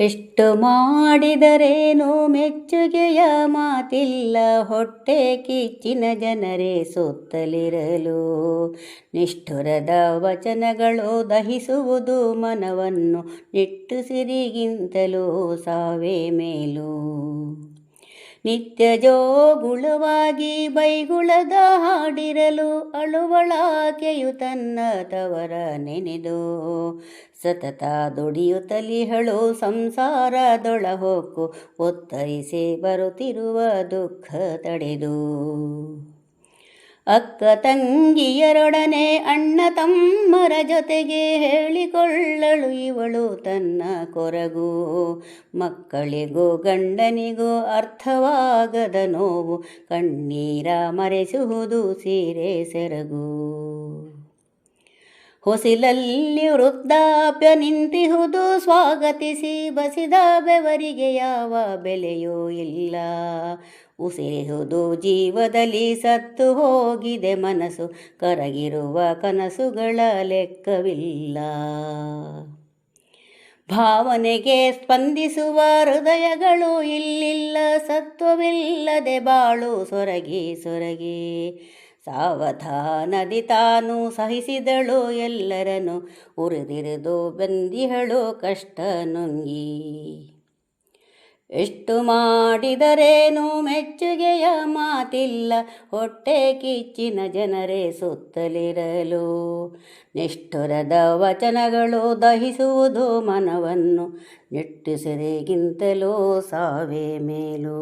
ಎಷ್ಟು ಮಾಡಿದರೇನು ಮೆಚ್ಚುಗೆಯ ಮಾತಿಲ್ಲ, ಹೊಟ್ಟೆ ಕಿಚ್ಚಿನ ಜನರೇ ಸುತ್ತಲಿರಲು. ನಿಷ್ಠುರದ ವಚನಗಳು ದಹಿಸುವುದು ಮನವನ್ನು ನಿಟ್ಟುಸಿರಿಗಿಂತಲೂ ಸಾವೇ ಮೇಲು. ನಿತ್ಯ ಜೋಗುಳವಾಗಿ ಬೈಗುಳದ ಹಾಡಿರಲು ಅಳುವಳಾಕೆಯು ತನ್ನ ತವರ ನೆನೆದು ಸತತ ದುಡಿಯುತ್ತಲಿಹಳು ಸಂಸಾರದೊಳ ಹೊಕ್ಕು ಒತ್ತರಿಸಿ ಬರುತ್ತಿರುವ ದುಃಖ ತಡೆದು. ಅಕ್ಕ ತಂಗಿಯರೊಡನೆ ಅಣ್ಣ ತಮ್ಮರ ಜೊತೆಗೆ ಹೇಳಿಕೊಳ್ಳಳು ಇವಳು ತನ್ನ ಕೊರಗು. ಮಕ್ಕಳಿಗೂ ಗಂಡನಿಗೂ ಅರ್ಥವಾಗದ ನೋವು, ಕಣ್ಣೀರ ಮರೆಸುವುದು ಸೀರೆ ಸೆರಗು. ಹೊಸಿಲಲ್ಲಿ ವೃದ್ಧಾಪ್ಯ ನಿಂತಿಹುದು, ಸ್ವಾಗತಿಸಿ ಬಸಿದ ಬೆವರಿಗೆ ಯಾವ ಬೆಲೆಯೂ ಇಲ್ಲ. ಉಸಿರಿಹುದು ಜೀವದಲ್ಲಿ ಸತ್ತು ಹೋಗಿದೆ ಮನಸ್ಸು, ಕರಗಿರುವ ಕನಸುಗಳ ಲೆಕ್ಕವಿಲ್ಲ. ಭಾವನೆಗೆ ಸ್ಪಂದಿಸುವ ಹೃದಯಗಳು ಇಲ್ಲಿಲ್ಲ, ಸತ್ವವಿಲ್ಲದೆ ಬಾಳು ಸೊರಗಿ ಸೊರಗಿ. ಸಾವಧಾನದಿ ತಾನು ಸಹಿಸಿದಳು ಎಲ್ಲರನು ಉರಿದಿರಿದು ಬಂದಿಹಳು ಕಷ್ಟ ನುಂಗಿ ಎಷ್ಟು ಮಾಡಿದರೇನು ಮೆಚ್ಚುಗೆಯ ಮಾತಿಲ್ಲ. ಹೊಟ್ಟೆ ಕಿಚ್ಚಿನ ಜನರೇ ಸುತ್ತಲಿರಲು. ನಿಷ್ಠುರದ ವಚನಗಳು ದಹಿಸುವುದು ಮನವನ್ನು. ನಿಟ್ಟುಸಿರಿಗಿಂತಲೂ ಸಾವೇ ಮೇಲು.